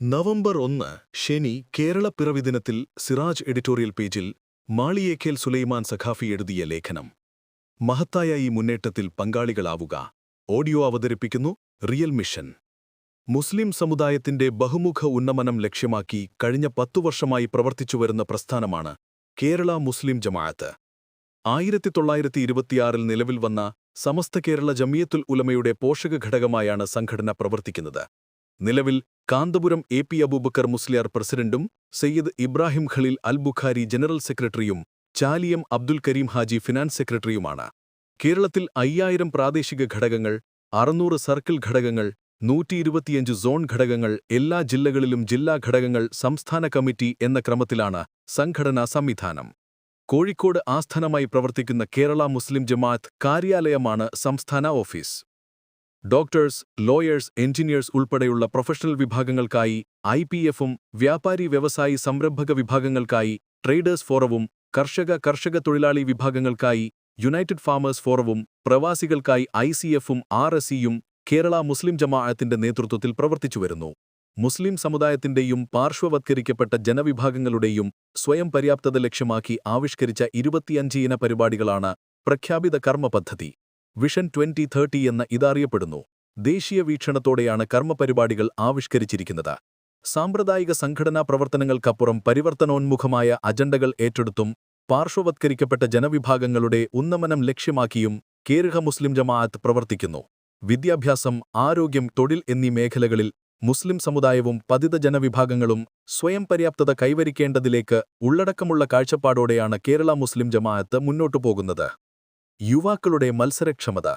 November ഒന്ന് ശനി കേരള പിറവി ദിനത്തിൽ സിറാജ് എഡിറ്റോറിയൽ പേജിൽ മാളിയേഖേൽ സുലൈമാൻ സഖാഫി എഴുതിയ ലേഖനം. മഹത്തായ ഈ മുന്നേറ്റത്തിൽ പങ്കാളികളാവുക. ഓഡിയോ അവതരിപ്പിക്കുന്നു റിയൽ മിഷൻ. മുസ്ലിം സമുദായത്തിന്റെ ബഹുമുഖ ഉന്നമനം ലക്ഷ്യമാക്കി കഴിഞ്ഞ പത്തു വർഷമായി പ്രവർത്തിച്ചുവരുന്ന പ്രസ്ഥാനമാണ് കേരള മുസ്ലിം ജമാഅത്ത്. ആയിരത്തി തൊള്ളായിരത്തി ഇരുപത്തിയാറിൽ നിലവിൽ വന്ന സമസ്ത കേരള ജമിയത്തുൽ ഉലമയുടെ പോഷക ഘടകമായാണ് സംഘടന പ്രവർത്തിക്കുന്നത്. നിലവിൽ കാന്തപുരം എ പി അബൂബക്കർ മുസ്ലിയാർ പ്രസിഡന്റും സയ്യിദ് ഇബ്രാഹിം ഖലീൽ അൽ ബുഖാരി ജനറൽ സെക്രട്ടറിയും ചാലിയം അബ്ദുൽ കരീം ഹാജി ഫിനാൻസ് സെക്രട്ടറിയുമാണ്. കേരളത്തിൽ അയ്യായിരം പ്രാദേശിക ഘടകങ്ങൾ അറുന്നൂറ് സർക്കിൾ ഘടകങ്ങൾ നൂറ്റിയിരുപത്തിയഞ്ച് സോൺ ഘടകങ്ങൾ എല്ലാ ജില്ലകളിലും ജില്ലാ ഘടകങ്ങൾ സംസ്ഥാന കമ്മിറ്റി എന്ന ക്രമത്തിലാണ് സംഘടനാ സംവിധാനം. കോഴിക്കോട് ആസ്ഥാനമായി പ്രവർത്തിക്കുന്ന കേരള മുസ്ലിം ജമാഅത്ത് കാര്യാലയമാണ് സംസ്ഥാന ഓഫീസ്. ഡോക്ടേഴ്സ് ലോയേഴ്സ് എഞ്ചിനീയേഴ്സ് ഉൾപ്പെടെയുള്ള പ്രൊഫഷണൽ വിഭാഗങ്ങൾക്കായി ഐ പി എഫും വ്യാപാരി വ്യവസായി സംരംഭക വിഭാഗങ്ങൾക്കായി ട്രേഡേഴ്സ് ഫോറവും കർഷക കർഷക തൊഴിലാളി വിഭാഗങ്ങൾക്കായി യുണൈറ്റഡ് ഫാമേഴ്സ് ഫോറവും പ്രവാസികൾക്കായി ഐ സി എഫും ആർ എസ് സിയും കേരള മുസ്ലിം ജമാഅത്തിന്റെ നേതൃത്വത്തിൽ പ്രവർത്തിച്ചുവരുന്നു. മുസ്ലിം സമുദായത്തിന്റെയും പാർശ്വവത്കരിക്കപ്പെട്ട ജനവിഭാഗങ്ങളുടെയും സ്വയം പര്യാപ്തത ലക്ഷ്യമാക്കി ആവിഷ്കരിച്ച ഇരുപത്തിയഞ്ച് ഇന പരിപാടികളാണ് പ്രഖ്യാപിത കർമ്മ പദ്ധതി. വിഷൻ ട്വന്റി തേർട്ടി എന്ന ഇതറിയപ്പെടുന്നു. ദേശീയ വീക്ഷണത്തോടെയാണ് കർമ്മപരിപാടികൾ ആവിഷ്കരിച്ചിരിക്കുന്നത്. സാമ്പ്രദായിക സംഘടനാ പ്രവർത്തനങ്ങൾക്കപ്പുറം പരിവർത്തനോന്മുഖമായ അജണ്ടകൾ ഏറ്റെടുത്തും പാർശ്വവത്കരിക്കപ്പെട്ട ജനവിഭാഗങ്ങളുടെ ഉന്നമനം ലക്ഷ്യമാക്കിയും കേരള മുസ്ലിം ജമാഅത്ത് പ്രവർത്തിക്കുന്നു. വിദ്യാഭ്യാസം ആരോഗ്യം തൊഴിൽ എന്നീ മേഖലകളിൽ മുസ്ലിം സമുദായവും പതിത ജനവിഭാഗങ്ങളും സ്വയം പര്യാപ്തത കൈവരിക്കേണ്ടതിലേക്ക് ഉള്ളടക്കമുള്ള കാഴ്ചപ്പാടോടെയാണ് കേരള മുസ്ലിം ജമാഅത്ത് മുന്നോട്ടു പോകുന്നത് യുവാക്കളുടെ മത്സരക്ഷമത.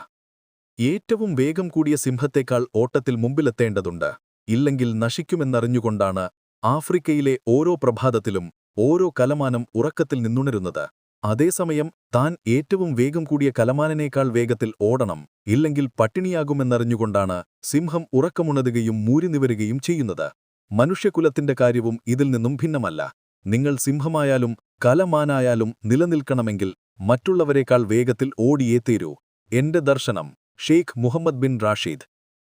ഏറ്റവും വേഗം കൂടിയ സിംഹത്തേക്കാൾ ഓട്ടത്തിൽ മുമ്പിലെത്തേണ്ടതുണ്ട്. ഇല്ലെങ്കിൽ നശിക്കുമെന്നറിഞ്ഞുകൊണ്ടാണ് ആഫ്രിക്കയിലെ ഓരോ പ്രഭാതത്തിലും ഓരോ കലമാനം ഉറക്കത്തിൽ നിന്നുണരുന്നത്. അതേസമയം താൻ ഏറ്റവും വേഗം കൂടിയ കലമാനനേക്കാൾ വേഗത്തിൽ ഓടണം ഇല്ലെങ്കിൽ പട്ടിണിയാകുമെന്നറിഞ്ഞുകൊണ്ടാണ് സിംഹം ഉറക്കമുണരുകയും മൂരിനിവരുകയും ചെയ്യുന്നത്. മനുഷ്യകുലത്തിന്റെ കാര്യവും ഇതിൽ നിന്നും ഭിന്നമല്ല. നിങ്ങൾ സിംഹമായാലും കലമാനായാലും നിലനിൽക്കണമെങ്കിൽ മറ്റുള്ളവരെക്കാൾ വേഗത്തിൽ ഓടിയേ തീരൂ. എന്റെ ദർശനം ഷെയ്ഖ് മുഹമ്മദ് ബിൻ റാഷീദ്.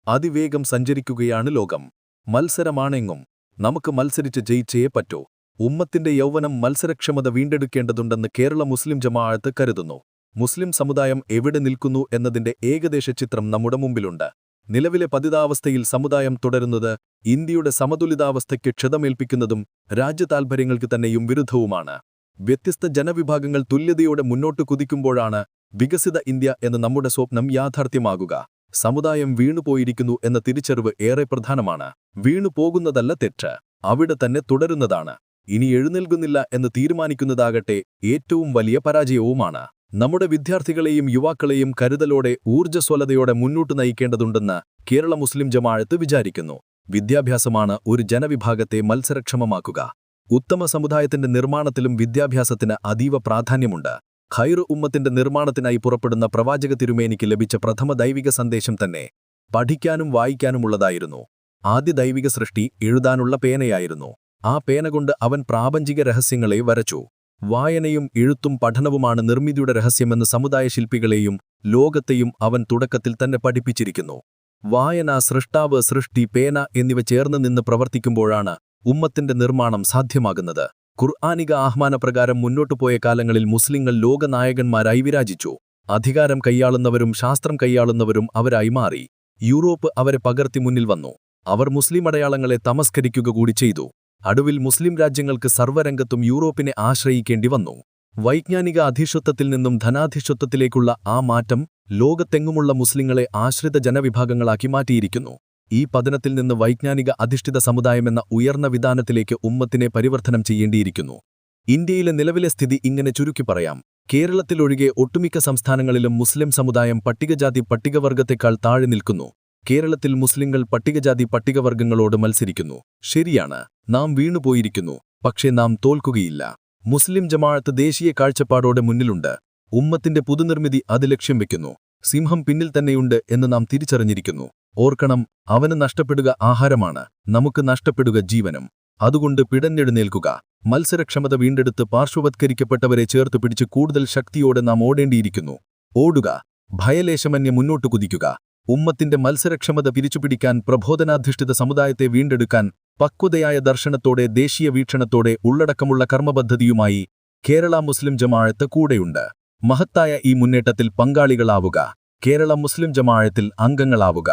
അതിവേഗം സഞ്ചരിക്കുകയാണ് ലോകം. മത്സരമാണെങ്ങും നമുക്ക് മത്സരിച്ച് ജയിച്ചേ പറ്റൂ. ഉമ്മത്തിന്റെ യൗവനം മത്സരക്ഷമത വീണ്ടെടുക്കേണ്ടതുണ്ടെന്ന് കേരള മുസ്ലിം ജമാഅത്ത് കരുതുന്നു. മുസ്ലിം സമുദായം എവിടെ നിൽക്കുന്നു എന്നതിന്റെ ഏകദേശ ചിത്രം നമ്മുടെ മുമ്പിലുണ്ട്. നിലവിലെ പതിതാവസ്ഥയിൽ സമുദായം തുടരുന്നത് ഇന്ത്യയുടെ സമതുലിതാവസ്ഥയ്ക്ക് ക്ഷതമേൽപ്പിക്കുന്നതും രാജ്യതാൽപര്യങ്ങൾക്ക് തന്നെയും വിരുദ്ധവുമാണ്. വ്യത്യസ്ത ജനവിഭാഗങ്ങൾ തുല്യതയോടെ മുന്നോട്ട് കുതിക്കുമ്പോഴാണ് വികസിത ഇന്ത്യ എന്ന നമ്മുടെ സ്വപ്നം യാഥാർത്ഥ്യമാകുക. സമുദായം വീണുപോയിരിക്കുന്നു എന്ന തിരിച്ചറിവ് ഏറെ പ്രധാനമാണ്. വീണുപോകുന്നതല്ല തെറ്റ്. അവിടെ തന്നെ തുടരുന്നതാണ്. ഇനി എഴുന്നേൽക്കുന്നില്ല എന്ന് തീരുമാനിക്കുന്നതാകട്ടെ ഏറ്റവും വലിയ പരാജയവുമാണ്. നമ്മുടെ വിദ്യാർത്ഥികളെയും യുവാക്കളെയും കരുതലോടെ ഊർജസ്വലതയോടെ മുന്നോട്ട് നയിക്കേണ്ടതുണ്ടെന്ന് കേരള മുസ്ലിം ജമാഴത്ത് വിചാരിക്കുന്നു. വിദ്യാഭ്യാസമാണ് ഒരു ജനവിഭാഗത്തെ മത്സരക്ഷമമാക്കുക. ഉത്തമ സമുദായത്തിന്റെ നിർമ്മാണത്തിലും വിദ്യാഭ്യാസത്തിന് അതീവ പ്രാധാന്യമുണ്ട്. ഖൈറു ഉമ്മത്തിന്റെ നിർമ്മാണത്തിനായി പുറപ്പെടുന്ന പ്രവാചക തിരുമേനിക്ക് ലഭിച്ച പ്രഥമ ദൈവിക സന്ദേശം തന്നെ പഠിക്കാനും വായിക്കാനുമുള്ളതായിരുന്നു. ആദ്യ ദൈവിക സൃഷ്ടി എഴുതാനുള്ള പേനയായിരുന്നു. ആ പേന കൊണ്ട് അവൻ പ്രാപഞ്ചിക രഹസ്യങ്ങളെ വരച്ചു. വായനയും എഴുത്തും പഠനവുമാണ് നിർമ്മിതിയുടെ രഹസ്യമെന്ന് സമുദായ ശില്പികളെയും ലോകത്തെയും അവൻ തുടക്കത്തിൽ തന്നെ പഠിപ്പിച്ചിരിക്കുന്നു. വായന സൃഷ്ടാവ് സൃഷ്ടി പേന എന്നിവ ചേർന്ന് നിന്ന് പ്രവർത്തിക്കുമ്പോഴാണ് ഉമ്മത്തിന്റെ നിർമ്മാണം സാധ്യമാകുന്നത്. ഖുർആാനിക ആഹ്വാനപ്രകാരം മുന്നോട്ടുപോയ കാലങ്ങളിൽ മുസ്ലിങ്ങൾ ലോകനായകന്മാരായി വിരാജിച്ചു. അധികാരം കൈയാളുന്നവരും ശാസ്ത്രം കൈയാളുന്നവരും അവരായി മാറി. യൂറോപ്പ് അവരെ പകർത്തി മുന്നിൽ വന്നു. അവർ മുസ്ലിം അടയാളങ്ങളെ തമസ്കരിക്കുക കൂടി ചെയ്തു. അടുവിൽ മുസ്ലിം രാജ്യങ്ങൾക്ക് സർവരംഗത്തും യൂറോപ്പിനെ ആശ്രയിക്കേണ്ടി വന്നു. വൈജ്ഞാനിക അധിഷത്വത്തിൽ നിന്നും ധനാധിഷത്വത്തിലേക്കുള്ള ആ മാറ്റം ലോകത്തെങ്ങുമുള്ള മുസ്ലിങ്ങളെ ആശ്രിത ജനവിഭാഗങ്ങളാക്കി മാറ്റിയിരിക്കുന്നു. ഈ പതനത്തിൽ നിന്ന് വൈജ്ഞാനിക അധിഷ്ഠിത സമുദായമെന്ന ഉയർന്ന വിധാനത്തിലേക്ക് ഉമ്മത്തിനെ പരിവർത്തനം ചെയ്യേണ്ടിയിരിക്കുന്നു. ഇന്ത്യയിലെ നിലവിലെ സ്ഥിതി ഇങ്ങനെ ചുരുക്കി പറയാം. കേരളത്തിലൊഴികെ ഒട്ടുമിക്ക സംസ്ഥാനങ്ങളിലും മുസ്ലിം സമുദായം പട്ടികജാതി പട്ടികവർഗത്തെക്കാൾ താഴെ നിൽക്കുന്നു. കേരളത്തിൽ മുസ്ലിങ്ങൾ പട്ടികജാതി പട്ടികവർഗങ്ങളോട് മത്സരിക്കുന്നു. ശരിയാണ് നാം വീണുപോയിരിക്കുന്നു പക്ഷേ നാം തോൽക്കുകയില്ല. മുസ്ലിം ജമാഅത്ത് ദേശീയ കാഴ്ചപ്പാടോടെ മുന്നിലുണ്ട്. ഉമ്മത്തിന്റെ പുതുനിർമ്മിതി അത് ലക്ഷ്യം വെക്കുന്നു. സിംഹം പിന്നിൽ തന്നെയുണ്ട് എന്ന് നാം തിരിച്ചറിഞ്ഞിരിക്കുന്നു. ഓർക്കണം അവന് നഷ്ടപ്പെടുക ആഹാരമാണ് നമുക്ക് നഷ്ടപ്പെടുക ജീവനും. അതുകൊണ്ട് പിടഞ്ഞെഴുന്നേൽക്കുക. മത്സരക്ഷമത വീണ്ടെടുത്ത് പാർശ്വവത്കരിക്കപ്പെട്ടവരെ ചേർത്ത് പിടിച്ച് കൂടുതൽ ശക്തിയോടെ നാം ഓടേണ്ടിയിരിക്കുന്നു. ഓടുക. ഭയലേശമന്യെ മുന്നോട്ടു കുതിക്കുക. ഉമ്മത്തിന്റെ മത്സരക്ഷമത പിരിച്ചുപിടിക്കാൻ പ്രബോധനാധിഷ്ഠിത സമുദായത്തെ വീണ്ടെടുക്കാൻ പക്വതയായ ദർശനത്തോടെ ദേശീയ വീക്ഷണത്തോടെ ഉള്ളടക്കമുള്ള കർമ്മപദ്ധതിയുമായി കേരള മുസ്ലിം ജമാഴത്ത് കൂടെയുണ്ട്. മഹത്തായ ഈ മുന്നേറ്റത്തിൽ പങ്കാളികളാവുക. കേരള മുസ്ലിം ജമാഴത്തിൽ അംഗങ്ങളാവുക.